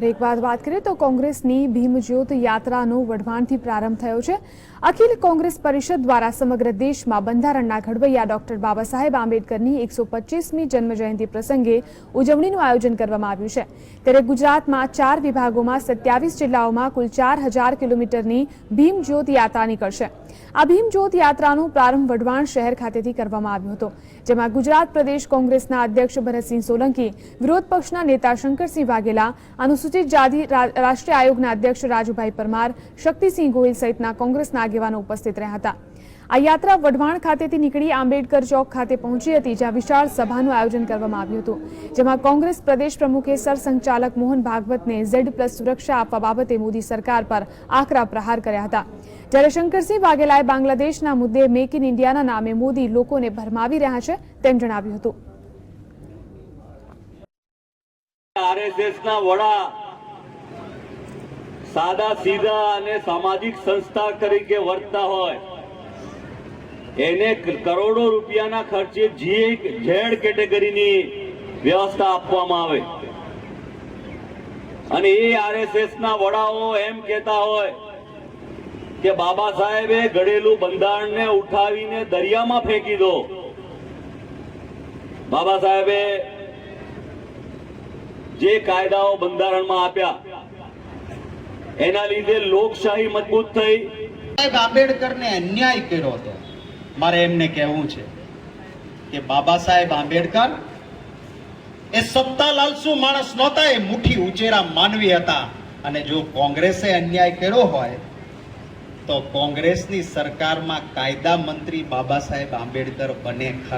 Break બાદ વાત કરીએ તો કોંગ્રેસની ભીમજ્યોત યાત્રાનો વઢવાણથી પ્રારંભ થયો છે. અખિલ કોંગ્રેસ પરિષદ દ્વારા સમગ્ર દેશમાં બંધારણના ઘડવૈયા ડોક્ટર બાબા સાહેબ આંબેડકરની એકસો પચીસમી જન્મજયંતિ પ્રસંગે ઉજવણીનું આયોજન કરવામાં આવ્યું છે. ત્યારે ગુજરાતમાં ચાર વિભાગોમાં સત્યાવીસ જિલ્લાઓમાં કુલ ચાર હજાર કિલોમીટરની ભીમજ્યોત યાત્રા નીકળશે. આ ભીમજ્યોત યાત્રાનો પ્રારંભ વઢવાણ શહેર ખાતેથી કરવામાં આવ્યો હતો, જેમાં ગુજરાત પ્રદેશ કોંગ્રેસના અધ્યક્ષ ભરતસિંહ સોલંકી, વિરોધ પક્ષના નેતા શંકરસિંહ વાઘેલા, અનુસૂચિત જાતિ રા- રાષ્ટ્રીય આયોગના અધ્યક્ષ રાજુભાઈ પરમાર, શક્તિસિંહ ગોહિલ સહિતના કોંગ્રેસના આગેવાનો ઉપસ્થિત રહ્યા હતા. આ યાત્રા વઢવાણ ખાતેથી નીકળી આંબેડકર ચોક ખાતે પહોંચી હતી, જ્યાં વિશાળ સભાનું આયોજન કરવામાં આવ્યું હતું. જેમાં કોંગ્રેસ પ્રદેશ પ્રમુખે સરસંઘચાલક મોહન ભાગવતને ઝેડ પ્લસ સુરક્ષા આપવા બાબતે મોદી સરકાર પર આકરા પ્રહાર કર્યા હતા. જ્યારે શંકરસિંહ વાઘેલાએ બાંગ્લાદેશના મુદ્દે મેક ઇન ઇન્ડિયાના નામે મોદી લોકોને ભરમાવી રહ્યા છે, તેમ જણાવ્યું હતું. આરએસએસના વડા સાદા સીધા અને સામાજિક સંસ્થા તરીકે વર્તતા હોય. એને કરોડો રૂપિયાના ખર્ચે જી ઝેડ કેટેગરીની વ્યવસ્થા આપવામાં આવે. અને એ આરએસએસ ના વડાઓ એમ કહેતા હોય કે, બાબા સાહેબે ઘડેલું બંધારણને ઉઠાવીને દરિયામાં ફેંકી દો. બાબા સાહેબે જે કાયદાઓ બંધારણમાં આપ્યા એના લીધે લોકશાહી મજબૂત થઈ. સાહેબ, આંબેડકરને અન્યાય કર્યો હતો. મારે એમને કહેવું છે કે બાબા સાહેબ આંબેડકર એ સત્તા લાલસુ માણસ નહોતા, એ મુઠ્ઠી ઉચેરા માનવી હતા. અને જો કોંગ્રેસે અન્યાય કર્યો હોય, તો કોંગ્રેસની સરકારમાં કાયદા મંત્રી બાબા સાહેબ આંબેડકર બને ખરા.